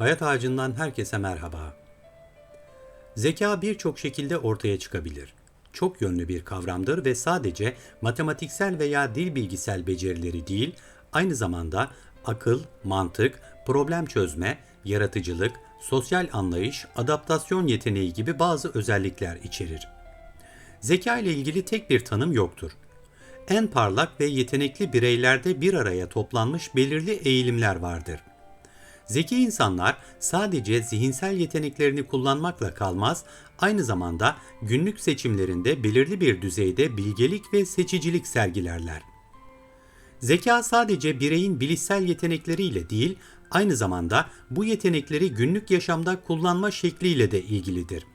Hayat Ağacı'ndan herkese merhaba. Zeka birçok şekilde ortaya çıkabilir. Çok yönlü bir kavramdır ve sadece matematiksel veya dil bilgisel becerileri değil, aynı zamanda akıl, mantık, problem çözme, yaratıcılık, sosyal anlayış, adaptasyon yeteneği gibi bazı özellikler içerir. Zeka ile ilgili tek bir tanım yoktur. En parlak ve yetenekli bireylerde bir araya toplanmış belirli eğilimler vardır. Zeki insanlar sadece zihinsel yeteneklerini kullanmakla kalmaz, aynı zamanda günlük seçimlerinde belirli bir düzeyde bilgelik ve seçicilik sergilerler. Zeka sadece bireyin bilişsel yetenekleriyle değil, aynı zamanda bu yetenekleri günlük yaşamda kullanma şekliyle de ilgilidir.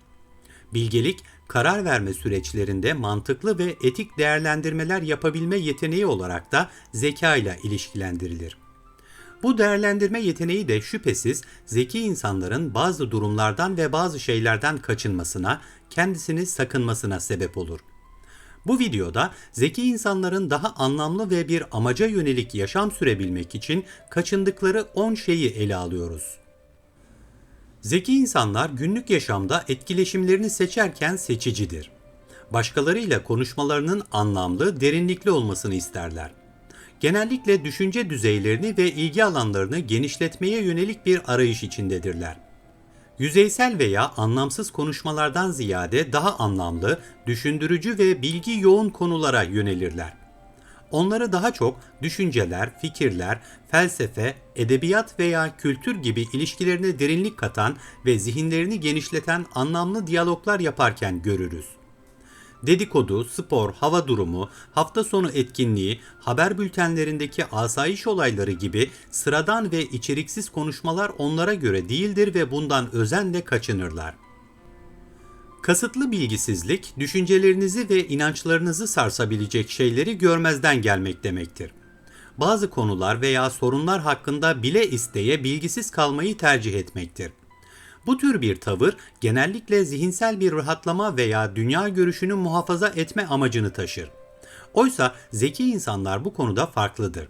Bilgelik, karar verme süreçlerinde mantıklı ve etik değerlendirmeler yapabilme yeteneği olarak da zeka ile ilişkilendirilir. Bu değerlendirme yeteneği de şüphesiz zeki insanların bazı durumlardan ve bazı şeylerden kaçınmasına, kendisini sakınmasına sebep olur. Bu videoda zeki insanların daha anlamlı ve bir amaca yönelik yaşam sürebilmek için kaçındıkları 10 şeyi ele alıyoruz. Zeki insanlar günlük yaşamda etkileşimlerini seçerken seçicidir. Başkalarıyla konuşmalarının anlamlı, derinlikli olmasını isterler. Genellikle düşünce düzeylerini ve ilgi alanlarını genişletmeye yönelik bir arayış içindedirler. Yüzeysel veya anlamsız konuşmalardan ziyade daha anlamlı, düşündürücü ve bilgi yoğun konulara yönelirler. Onları daha çok düşünceler, fikirler, felsefe, edebiyat veya kültür gibi ilişkilerine derinlik katan ve zihinlerini genişleten anlamlı diyaloglar yaparken görürüz. Dedikodu, spor, hava durumu, hafta sonu etkinliği, haber bültenlerindeki asayiş olayları gibi sıradan ve içeriksiz konuşmalar onlara göre değildir ve bundan özenle kaçınırlar. Kasıtlı bilgisizlik, düşüncelerinizi ve inançlarınızı sarsabilecek şeyleri görmezden gelmek demektir. Bazı konular veya sorunlar hakkında bile isteye bilgisiz kalmayı tercih etmektir. Bu tür bir tavır genellikle zihinsel bir rahatlama veya dünya görüşünü muhafaza etme amacını taşır. Oysa zeki insanlar bu konuda farklıdır.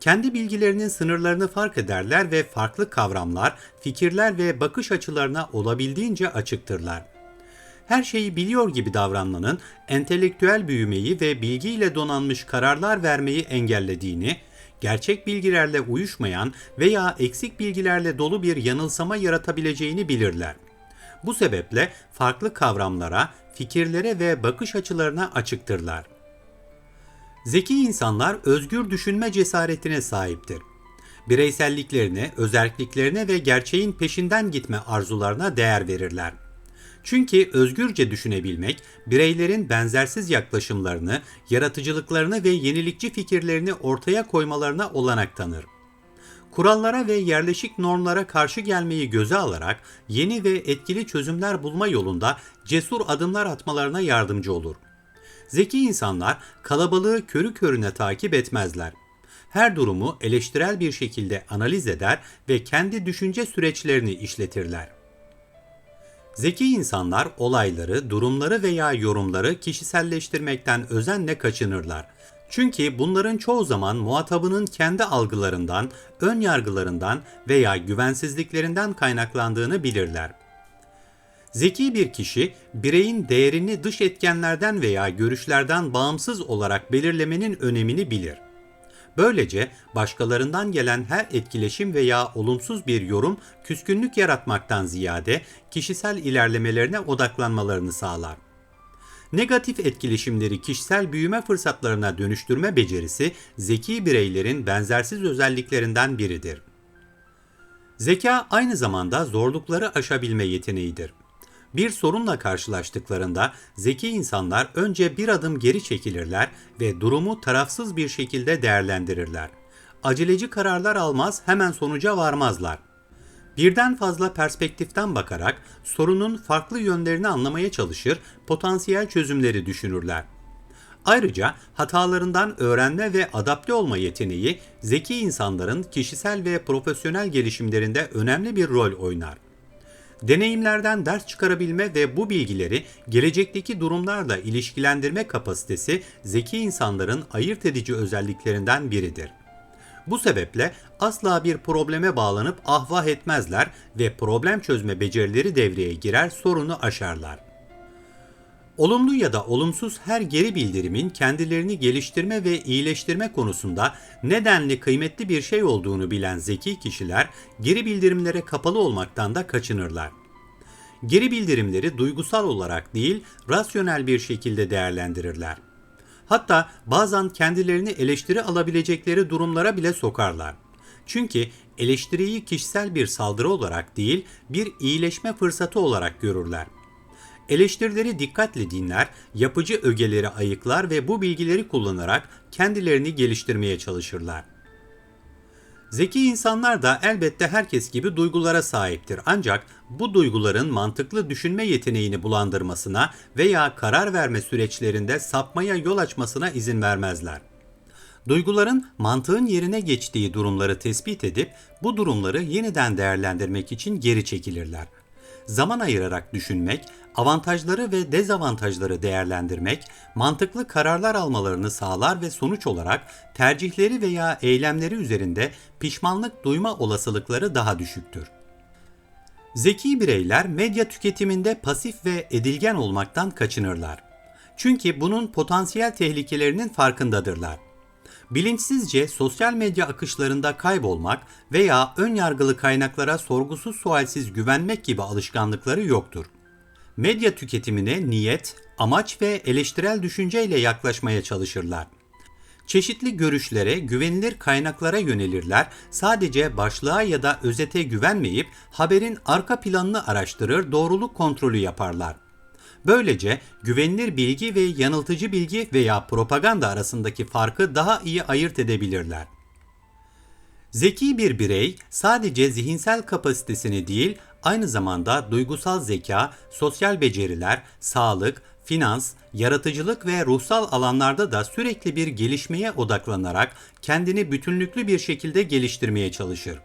Kendi bilgilerinin sınırlarını fark ederler ve farklı kavramlar, fikirler ve bakış açılarına olabildiğince açıktırlar. Her şeyi biliyor gibi davranmanın entelektüel büyümeyi ve bilgiyle donanmış kararlar vermeyi engellediğini, gerçek bilgilerle uyuşmayan veya eksik bilgilerle dolu bir yanılsama yaratabileceğini bilirler. Bu sebeple farklı kavramlara, fikirlere ve bakış açılarına açıktırlar. Zeki insanlar özgür düşünme cesaretine sahiptir. Bireyselliklerine, özelliklerine ve gerçeğin peşinden gitme arzularına değer verirler. Çünkü özgürce düşünebilmek, bireylerin benzersiz yaklaşımlarını, yaratıcılıklarını ve yenilikçi fikirlerini ortaya koymalarına olanak tanır. Kurallara ve yerleşik normlara karşı gelmeyi göze alarak yeni ve etkili çözümler bulma yolunda cesur adımlar atmalarına yardımcı olur. Zeki insanlar kalabalığı körü körüne takip etmezler. Her durumu eleştirel bir şekilde analiz eder ve kendi düşünce süreçlerini işletirler. Zeki insanlar olayları, durumları veya yorumları kişiselleştirmekten özenle kaçınırlar. Çünkü bunların çoğu zaman muhatabının kendi algılarından, ön yargılarından veya güvensizliklerinden kaynaklandığını bilirler. Zeki bir kişi, bireyin değerini dış etkenlerden veya görüşlerden bağımsız olarak belirlemenin önemini bilir. Böylece başkalarından gelen her etkileşim veya olumsuz bir yorum küskünlük yaratmaktan ziyade kişisel ilerlemelerine odaklanmalarını sağlar. Negatif etkileşimleri kişisel büyüme fırsatlarına dönüştürme becerisi zeki bireylerin benzersiz özelliklerinden biridir. Zeka aynı zamanda zorlukları aşabilme yeteneğidir. Bir sorunla karşılaştıklarında zeki insanlar önce bir adım geri çekilirler ve durumu tarafsız bir şekilde değerlendirirler. Aceleci kararlar almaz, hemen sonuca varmazlar. Birden fazla perspektiften bakarak sorunun farklı yönlerini anlamaya çalışır, potansiyel çözümleri düşünürler. Ayrıca hatalarından öğrenme ve adapte olma yeteneği zeki insanların kişisel ve profesyonel gelişimlerinde önemli bir rol oynar. Deneyimlerden ders çıkarabilme ve bu bilgileri gelecekteki durumlarla ilişkilendirme kapasitesi zeki insanların ayırt edici özelliklerinden biridir. Bu sebeple asla bir probleme bağlanıp ahvah etmezler ve problem çözme becerileri devreye girer sorunu aşarlar. Olumlu ya da olumsuz her geri bildirimin kendilerini geliştirme ve iyileştirme konusunda nedenli kıymetli bir şey olduğunu bilen zeki kişiler geri bildirimlere kapalı olmaktan da kaçınırlar. Geri bildirimleri duygusal olarak değil, rasyonel bir şekilde değerlendirirler. Hatta bazen kendilerini eleştiri alabilecekleri durumlara bile sokarlar. Çünkü eleştiriyi kişisel bir saldırı olarak değil, bir iyileşme fırsatı olarak görürler. Eleştirileri dikkatle dinler, yapıcı ögeleri ayıklar ve bu bilgileri kullanarak kendilerini geliştirmeye çalışırlar. Zeki insanlar da elbette herkes gibi duygulara sahiptir. Ancak bu duyguların mantıklı düşünme yeteneğini bulandırmasına veya karar verme süreçlerinde sapmaya yol açmasına izin vermezler. Duyguların mantığın yerine geçtiği durumları tespit edip bu durumları yeniden değerlendirmek için geri çekilirler. Zaman ayırarak düşünmek, avantajları ve dezavantajları değerlendirmek, mantıklı kararlar almalarını sağlar ve sonuç olarak tercihleri veya eylemleri üzerinde pişmanlık duyma olasılıkları daha düşüktür. Zeki bireyler medya tüketiminde pasif ve edilgen olmaktan kaçınırlar. Çünkü bunun potansiyel tehlikelerinin farkındadırlar. Bilinçsizce sosyal medya akışlarında kaybolmak veya ön yargılı kaynaklara sorgusuz sualsiz güvenmek gibi alışkanlıkları yoktur. Medya tüketimine niyet, amaç ve eleştirel düşünceyle yaklaşmaya çalışırlar. Çeşitli görüşlere, güvenilir kaynaklara yönelirler, sadece başlığa ya da özete güvenmeyip haberin arka planını araştırır, doğruluk kontrolü yaparlar. Böylece güvenilir bilgi ve yanıltıcı bilgi veya propaganda arasındaki farkı daha iyi ayırt edebilirler. Zeki bir birey sadece zihinsel kapasitesini değil, aynı zamanda duygusal zeka, sosyal beceriler, sağlık, finans, yaratıcılık ve ruhsal alanlarda da sürekli bir gelişmeye odaklanarak kendini bütünlüklü bir şekilde geliştirmeye çalışır.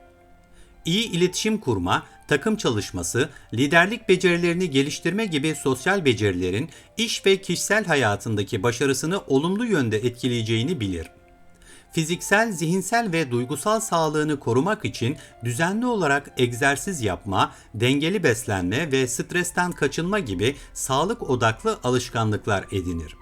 İyi iletişim kurma, takım çalışması, liderlik becerilerini geliştirme gibi sosyal becerilerin iş ve kişisel hayatındaki başarısını olumlu yönde etkileyeceğini bilir. Fiziksel, zihinsel ve duygusal sağlığını korumak için düzenli olarak egzersiz yapma, dengeli beslenme ve stresten kaçınma gibi sağlık odaklı alışkanlıklar edinir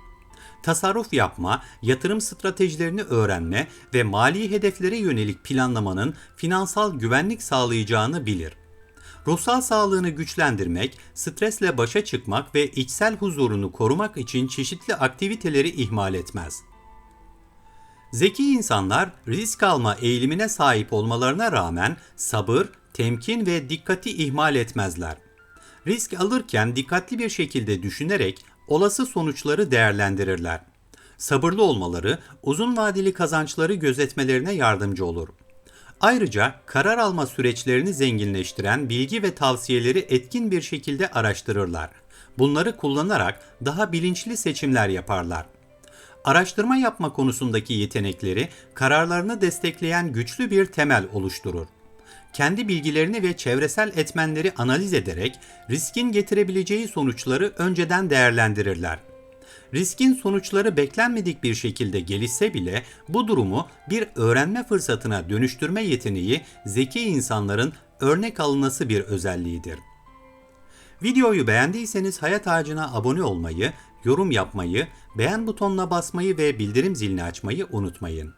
tasarruf yapma, yatırım stratejilerini öğrenme ve mali hedeflere yönelik planlamanın finansal güvenlik sağlayacağını bilir. Ruhsal sağlığını güçlendirmek, stresle başa çıkmak ve içsel huzurunu korumak için çeşitli aktiviteleri ihmal etmez. Zeki insanlar risk alma eğilimine sahip olmalarına rağmen sabır, temkin ve dikkati ihmal etmezler. Risk alırken dikkatli bir şekilde düşünerek olası sonuçları değerlendirirler. Sabırlı olmaları uzun vadeli kazançları gözetmelerine yardımcı olur. Ayrıca karar alma süreçlerini zenginleştiren bilgi ve tavsiyeleri etkin bir şekilde araştırırlar. Bunları kullanarak daha bilinçli seçimler yaparlar. Araştırma yapma konusundaki yetenekleri kararlarını destekleyen güçlü bir temel oluşturur kendi bilgilerini ve çevresel etmenleri analiz ederek riskin getirebileceği sonuçları önceden değerlendirirler. Riskin sonuçları beklenmedik bir şekilde gelişse bile bu durumu bir öğrenme fırsatına dönüştürme yeteneği zeki insanların örnek alınası bir özelliğidir. Videoyu beğendiyseniz Hayat Ağacı'na abone olmayı, yorum yapmayı, beğen butonuna basmayı ve bildirim zilini açmayı unutmayın.